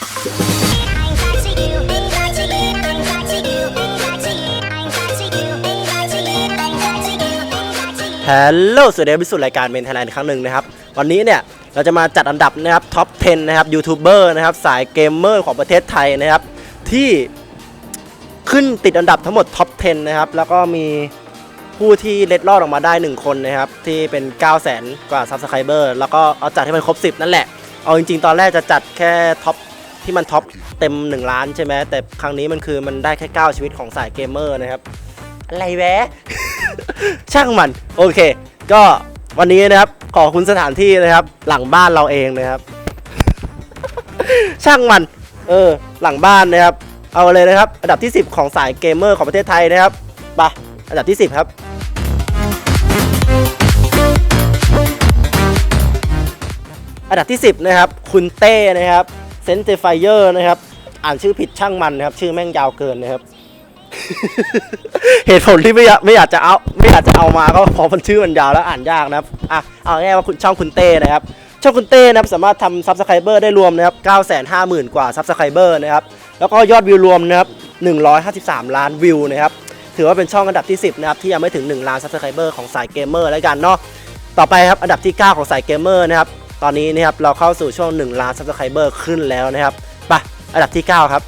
ฮัลโหลสวัสดีครับพิสุทธิ์รายการเมนไทยแลนด์อีกครั้งหนึ่งนะครับ วันนี้เนี่ย เราจะมาจัดอันดับนะครับท็อป 10 นะครับยูทูบเบอร์นะครับ สายเกมเมอร์ของประเทศไทยนะครับ ที่ขึ้นติดอันดับทั้งหมดท็อป 10 นะครับ แล้วก็มีผู้ที่เล็ดลอดออกมาได้ 1 คนนะครับ ที่เป็น 9 0 0 0 0 0 กว่าซับสไครเบอร์แล้วก็เอาจัดให้มันครบ 10 นั่นแหละ เอาจริงๆ ตอนแรกจะจัดแค่ท็อป ที่มันท็อปเต็ม 1 ล้านใช่ไหมแต่ครั้งนี้มันคือมันได้แค่ 9 ชีวิตของสายเกมเมอร์นะครับ อะไรแวะ ช่างมัน โอเค ก็วันนี้นะครับ ขอบคุณสถานที่นะครับ หลังบ้านเราเองนะครับ ช่างมัน เออ หลังบ้านนะครับ เอาเลยนะครับ อันดับที่ 10 ของสายเกมเมอร์ของประเทศไทยนะครับไปะอันดับที่ 10 ครับอันดับที่ 10 นะครับ คุณเต้นะครับเซนเตไฟเยอร์นะครับ อ่านชื่อผิดช่างมันนะครับ ชื่อแม่งยาวเกินนะครับ เหตุผลที่ไม่อยากไม่อยากจะเอาไม่อยากจะเอามาก็เพราะมันชื่อมันยาวแล้วอ่านยากนะครับอะเอาง่ายว่าคุณช่องคุณเต้นะครับช่องคุณเต้นะครับสามารถทำซับสไครเบอร์ได้รวมนะครับ950,000 กว่าซับสไครเบอร์นะครับแล้วก็ยอดวิวรวมนะครับ153 ล้านวิวนะครับถือว่าเป็นช่องอันดับที่ 10นะครับที่ยังไม่ถึง 1 ล้านซับสไครเบอร์ของสายเกมเมอร์แล้วกันเนาะต่อไปครับอันดับที่ 9 ของสายเกมเมอร์นะครับ ตอนนี้นะครับเราเข้าสู่ช่วง1ล้านซับสไครเบอร์ขึ้นแล้วนะครับไปอันดับที่ 9 ครับ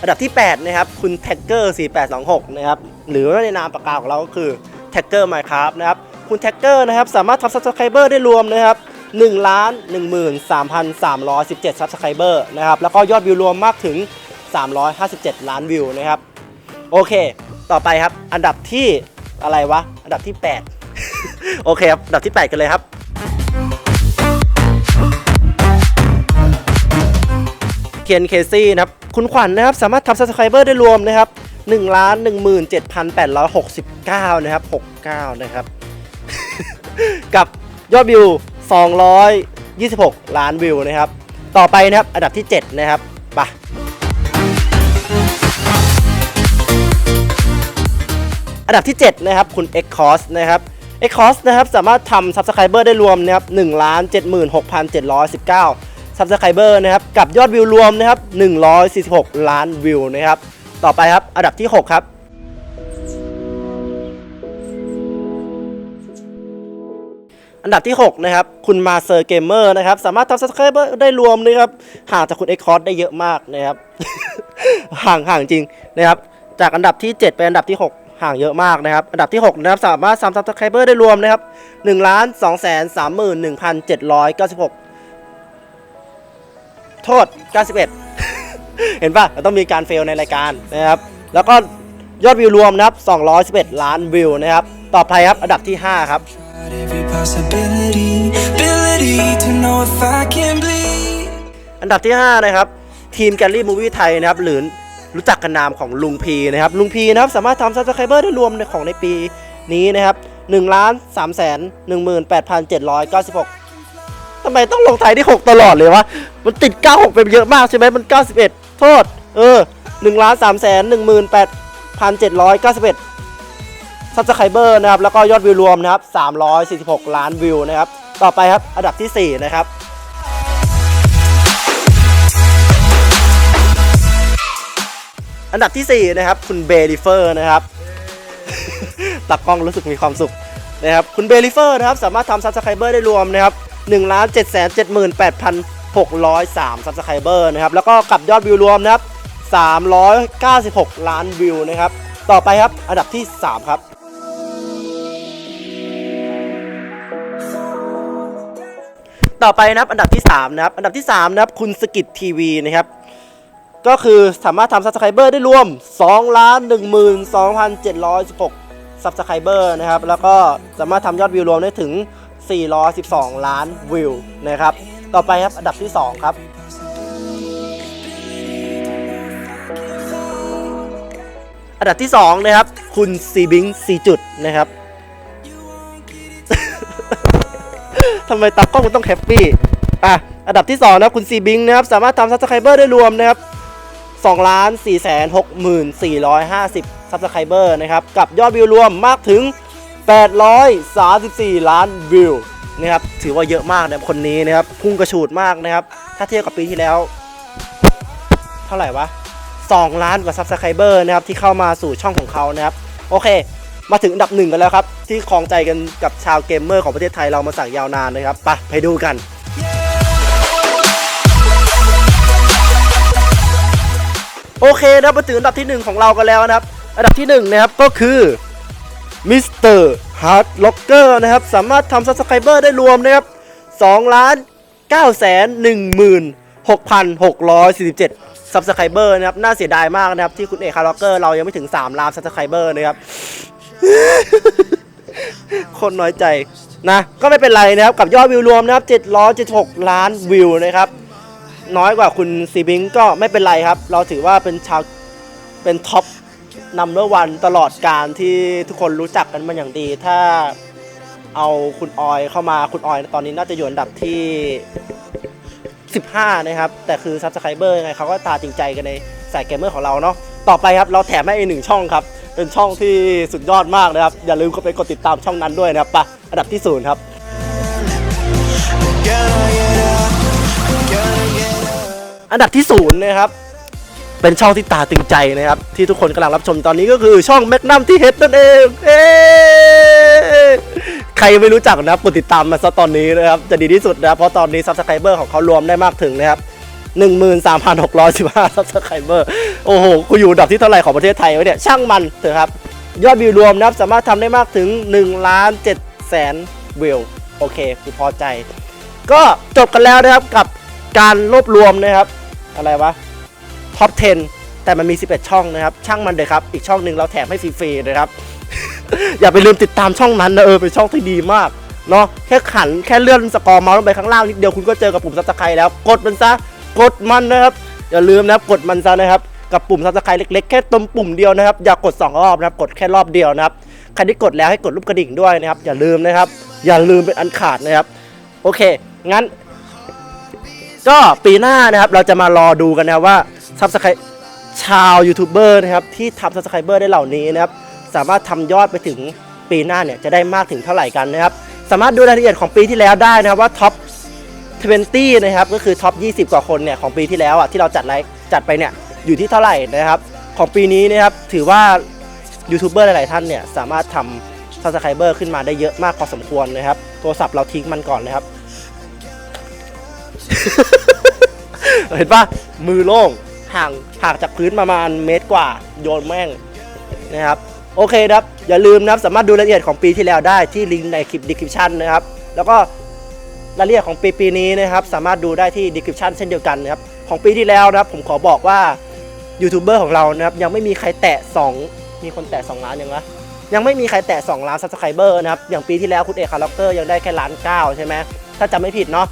อันดับที่ 8 นะครับ คุณแท็กเกอร์ 4826 นะครับ หรือว่าในนามปากกาของเราก็คือแท็กเกอร์ไมครับนะครับ คุณแท็กเกอร์นะครับ สามารถทำซับสไครเบอร์ได้รวมนะครับ1ล้าน13,317ซับสไครเบอร์นะครับ แล้วก็ยอดวิวรวมมากถึง 357 ล้านวิวนะครับ โอเค ต่อไปครับ อันดับที่ อะไรวะ อันดับที่ 8 โอเคครับ อันดับที่ 8 กันเลยครับ เคนเคซี่นะครับ คุณขวัญนะครับ สามารถทำ subscriber ได้รวมนะครับ1ล้าน17,869 นะครับ 69 นะครับ กับยอดวิว 226 ล้านวิวนะครับ ต่อไปนะครับ อันดับที่ 7 นะครับไป นดับที่ 7 นะครับ คุณ x c o s นะครับ x c o s นะครับ สามารถทำ subscriber ได้รวมนะครับ1ล้าน76,719ซับสไครเบอร์นะครับ กับยอดวิวรวมนะครับ 146 ล้านวิวนะครับ ต่อไปครับ อันดับที่ 6 ครับอันดับที่ 6 นะครับ คุณมาเซอร์เกมเมอร์นะครับ สามารถทำซับสไครเบอร์ได้รวมนะครับ ห่างจากคุณเอ็กคอร์ได้เยอะมากนะครับ ห่างห่างจริงนะครับ จากอันดับที่ 7 ไปอันดับที่ 6 ห่างเยอะมากนะครับ อันดับที่ 6 นะครับ สามารถทำซับสไครเบอร์ได้รวมนะครับ1ล้าน2แสน31,796 โทษ 91 เห็นป่ะเราต้องมีการเฟลในรายการนะครับ แล้วก็ยอดวิวรวมนะครับ211 ล้านวิวนะครับ ต่อไปครับ อันดับที่ 5 ครับ อันดับที่ 5 นะครับ ทีมแกลลี่มูวี่ไทยนะครับ หรือ รู้จักกันนามของลุงพีนะครับลุงพีนะครับสามารถทำซับสไครเบอร์ได้รวมในของในปีนี้นะครับ1ล้าน3แสน18,796ทำไมต้องลงไทยที่ 6 ตลอดเลยวะ มันติด 96ไปเยอะมากใช่ไหมมัน 91 โทษ เออ1ล้าน3แสน18,791ซับสไครเบอร์นะครับ แล้วก็ยอดวิวรวมนะครับ 346 ล้านวิวนะครับ ต่อไปครับ อันดับที่ 4 นะครับ อันดับที่ 4 นะครับ คุณเบลิเฟอร์นะครับตักกล้องรู้สึกมีความสุขนะครับคุณเบลิเฟอร์นะครับสามารถทำซับสไครเบอร์ได้รวมนะครับ1ล้าน7 7 8 6 0 3ซับสไครเบอร์นะครับแล้วก็กับยอดวิวรวมนะครับ396 ล้านวิวนะครับต่อไปครับอันดับที่ 3 ครับต่อไปนะครับอันดับที่3นะครับอันดับที่3นะครับคุณสกิททีวีนะครับ ก็คือสามารถทำซับสไครเบอร์ได้รวม2ล้าน12,716ซับสไครเบอร์นะครับ แล้วก็สามารถทำยอดวิวรวมได้ถึง 412 ล้านวิวนะครับ ต่อไปครับ อันดับที่ 2 ครับอันดับที่ 2 นะครับ คุณซีบิงซีจุดนะครับทำไมตากล้องมันต้องแฮปปี้อะอันดับที่ 2 นะครับ คุณซีบิงนะครับ สามารถทำซับสไครเบอร์ได้รวมนะครับ 2ล้าน4แสน6450ซับสไครเบอร์นะครับ กับยอดวิวรวมมากถึง 834 ล้านวิวนะครับถือว่าเยอะมากนะคนนี้นะครับ พุ่งกระฉูดมากนะครับ ถ้าเทียบกับปีที่แล้ว เท่าไหร่วะ 2 ล้านกว่าซับสไครเบอร์นะครับ ที่เข้ามาสู่ช่องของเขานะครับ โอเค มาถึงอันดับหนึ่งกันแล้วครับ ที่ครองใจกันกับชาวเกมเมอร์ของประเทศไทยเรามาสั่งยาวนานนะครับไปไปดูกัน โอเคนะมาถึงอันดับที่หนึ่งของเรากันแล้วนะครับ อันดับที่หนึ่งนะครับก็คือมิสเตอร์ฮาร์ดล็อกเกอร์นะครับ สามารถทำซับสไครเบอร์ได้รวมนะครับ2ล้าน9แสน1หมื่น6,647ซับสไครเบอร์นะครับ น่าเสียดายมากนะครับ ที่คุณเอกฮาร์ดล็อกเกอร์เรายังไม่ถึง 3 ล้านซับสไครเบอร์นะครับ คนน้อยใจนะ ก็ไม่เป็นไรนะครับ กับยอดวิวรวมนะครับ776 ล้านวิวนะครับ น้อยกว่าคุณซีบิงก็ไม่เป็นไรครับ เราถือว่าเป็นชาวเป็นท็อปนัมเบอร์วันตลอดการที่ทุกคนรู้จักกันมาอย่างดี ถ้าเอาคุณออยเข้ามาคุณออยตอนนี้น่าจะอยู่อันดับที่ 15 นะครับ แต่คือซับสไครเบอร์ไงเขาก็ตาจริงใจกันในสายเกมเมอร์ของเราเนาะต่อไปครับ เราแถมให้อีกหนึ่งช่องครับ เป็นช่องที่สุดยอดมากนะครับ อย่าลืมเข้าไปกดติดตามช่องนั้นด้วยนะครับปะอันดับที่ศูนย์ครับ อันดับที่ศูนย์นะครับเป็นช่องที่ตาตึงใจนะครับ ที่ทุกคนกำลังรับชมตอนนี้ก็คือช่องแมกนัมที่เฮดนั่นเองเอ้ใครยังไม่รู้จักนะครับกดติดตามมาซะตอนนี้นะครับจะดีที่สุดนะเพราะตอนนี้ซับสไครเบอร์ของเขารวมได้มากถึงนะครับ13,615ซับสไครเบอร์โอ้โหกูอยู่อันดับที่เท่าไหร่ของประเทศไทยวะเนี่ยช่างมันเถอะครับยอดวิวรวมนะครับสามารถทำได้มากถึง1ล้าน7แสนวิวโอเคกูพอใจ ก็จบกันแล้วนะครับกับการรวบรวมนะครับ อะไรวะท็อป 10 แต่มันมี 11 ช่องนะครับ ช่างมันเลยครับ อีกช่องหนึ่งเราแถมให้ฟรีๆนะครับ อย่าไปลืมติดตามช่องนั้นนะเออเป็นช่องที่ดีมากเนาะแค่ขันแค่เลื่อนสกอร์เมาส์ลงไปข้างล่างนิดเดียวคุณก็เจอกับปุ่มซับสไครต์แล้ว กดมันซะกดมันนะครับ อย่าลืมนะครับกดมันซะนะครับกับปุ่มซับสไครต์เล็กๆ แค่ตรงปุ่มเดียวนะครับ อย่ากด 2 รอบนะครับ กดแค่รอบเดียวนะครับใครที่กดแล้วให้กดรูปกระดิ่งด้วยนะครับ อย่าลืมนะครับ อย่าลืมเป็นอันขาดนะครับ โอเค งั้น ก็ปีหน้านะครับเราจะมารอดูกันนะว่าซับสไครชาวยูทูบเบอร์นะครับที่ทำซับสไครเบอร์ได้เหล่านี้นะครับสามารถทำยอดไปถึงปีหน้าเนี่ยจะได้มากถึงเท่าไหร่กันนะครับสามารถดูรายละเอียดของปีที่แล้วได้นะครับว่าท็อป20นะครับก็คือท็อป 20 กว่าคนเนี่ยของปีที่แล้วอะที่เราจัดไลฟ์จัดไปเนี่ยอยู่ที่เท่าไหร่นะครับ ของปีนี้นะครับถือว่ายูทูบเบอร์หลาย ๆ ท่านเนี่ยสามารถทำซับสไครเบอร์ขึ้นมาได้เยอะมากพอสมควรนะครับโทรศัพท์เราทิ้งมันก่อนนะครับ เห็นปะมือโล่งห่างห่างจากพื้นประมาณเมตรกว่า โยนแม่งนะครับ โอเคนะครับ อย่าลืมนะครับ สามารถดูรายละเอียดของปีที่แล้วได้ที่ลิงก์ในคลิป description นะครับ แล้วก็รายละเอียดของปีปีนี้นะครับ สามารถดูได้ที่ description เช่นเดียวกันนะครับ ของปีที่แล้วนะครับ ผมขอบอกว่ายูทูบเบอร์ของเรานะครับ ยังไม่มีใครแตะ 2 มีคนแตะ 2 ล้านยังวะยังไม่มีใครแตะ 2 ล้านซับสไครเบอร์นะครับ อย่างปีที่แล้วคุณเอกคาร์ล็อกเตอร์ยังได้แค่ล้านเก้าใช่ไหมถ้าจำไม่ผิดเนาะ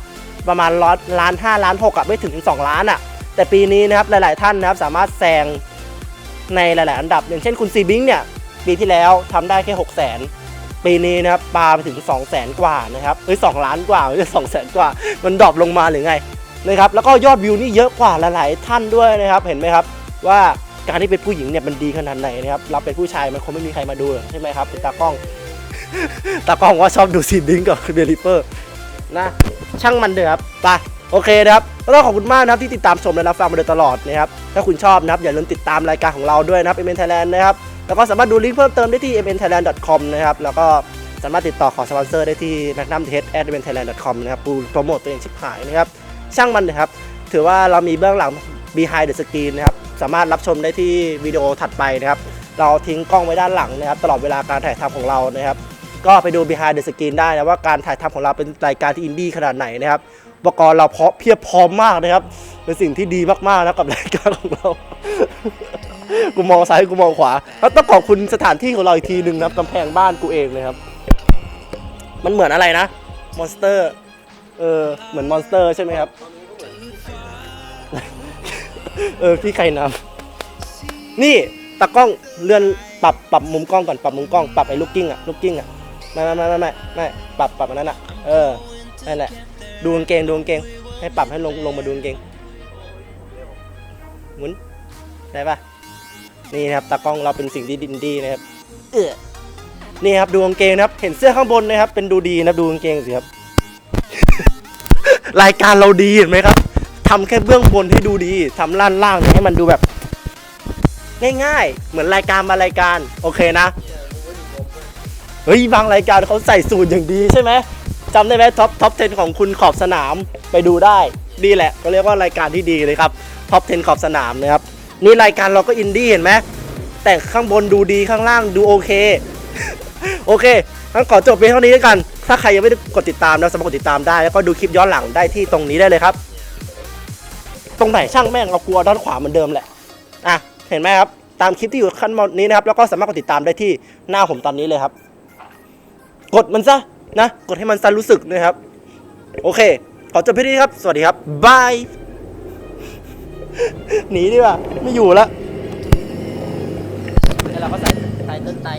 ประมาณล้านล้านห้าล้านหกอะไม่ถึง 2 ล้านอะแต่ปีนี้นะครับหลาย ๆ ท่านนะครับสามารถแซงในหลาย ๆ อันดับ อย่างเช่นคุณซีบิงเนี่ยปีที่แล้วทำได้แค่6 0 0 0 0 0ปีนี้นะครับปาไปถึง 2 0 0 0 0 0กว่านะครับเอ้ยสล้านกว่าไม่ใช่สองแสนกว่า มันดรอปลงมาหรือไงนะครับแล้วก็ยอดวิวนี่เยอะกว่าหลาย ๆ ท่านด้วยนะครับเห็นไหมครับว่าการที่เป็นผู้หญิงเนี่ยมันดีขนาดไหนนะครับเราเป็นผู้ชายมันคงไม่มีใครมาดูใช่ไหมครับคุณตากล้อง ตากล้องว่าชอบดูซีบิงกับเบลิเปอร์ นะช่างมันเถอะครับไปโอเคนะครับแล้วก็ขอบคุณมากนะครับที่ติดตามชมและรับฟังมาโดยตลอดนะครับถ้าคุณชอบนะครับอย่าลืมติดตามรายการของเราด้วยนะครับ MN Thailand นะครับแล้วก็สามารถดูลิงก์เพิ่มเติมได้ที่ mnthailand.com นะครับแล้วก็สามารถติดต่อขอสปอนเซอร์ได้ที่ magnum t e at mnthailand.com นะครับปูโปรโมทตัวเองชิบหายนะครับช่างมันนะครับถือว่าเรามีเบื้องหลัง behind the screen นะครับสามารถรับชมได้ที่วิดีโอถัดไปนะครับเราทิ้งกล้องไว้ด้านหลังนะครับตลอดเวลาการถ่ายทำของเรานะครับ ก็ไปดู behind the screen ได้นะว่าการถ่ายทำของเราเป็นรายการที่อินดี้ขนาดไหนนะครับอุปกรณ์เราเพาะเพียบพร้อมมากนะครับ เป็นสิ่งที่ดีมากๆนะกับรายการของเรา กูมองซ้ายกูมองขวา แล้วต้องขอบคุณสถานที่ของเราอีกทีหนึ่งนะครับกำแพงบ้านกูเองนะครับ มันเหมือนอะไรนะมอนสเตอร์เออเหมือนมอนสเตอร์ใช่ไหมครับ เออพี่ใครนำนี่ตากล้องเลื่อนปรับปรับมุมกล้องก่อนปรับมุมกล้องปรับไอ้ลูกกิ้งอะลูกกิ้งอะ ไม่ไม่ไม่ไม่ไม่ปรับปรับอันนั้นอะ เออนั่นแหละดูกางเกงดูกางเกง ให้ปรับให้ลงลงมาดูกางเกงหมุนได้ปะนี่นะครับตากล้องเราเป็นสิ่งที่ดินดีนะครับเออนี่ครับดูกางเกงนะครับ เห็นเสื้อข้างบนนะครับ เป็นดูดีนะดูกางเกงสิครับ รายการเราดีเห็นไหมครับทำแค่เบื้องบนให้ดูดีทำล่านล่างเนี่ยให้มันดูแบบ ง่ายๆ เหมือนรายการมารายการ โอเคนะ เฮ้ยบางรายการเขาใส่สูตรอย่างดีใช่ไหมจำได้ไหมท็อปท็อป10ของคุณขอบสนามไปดูได้นี่แหละก็เรียกว่ารายการที่ดีเลยครับท็อป10ขอบสนามนะครับนี่รายการเราก็อินดี้เห็นไหมแต่ข้างบนดูดีข้างล่างดูโอเค โอเคงั้นขอจบเพียงเท่านี้แล้วกัน ถ้าใครยังไม่ได้กดติดตามนะสามารถกดติดตามได้ แล้วก็ดูคลิปย้อนหลังได้ที่ตรงนี้ได้เลยครับ ตรงไหนช่างแม่งเรากลัวด้านขวาเหมือนเดิมแหละอะเห็นไหมครับตามคลิปที่อยู่ขั้นบนนี้นะครับแล้วก็สามารถกดติดตามได้ที่หน้าผมตอนนี้เลยครับ กดมันซะนะ กดให้มันซันรู้สึกนะครับ โอเค ขอจบเพียงเท่านี้ครับ สวัสดีครับบายหนีดีกว่า ไม่อยู่แล้วแล้วเราก็ใส่ใส่ต้นไตร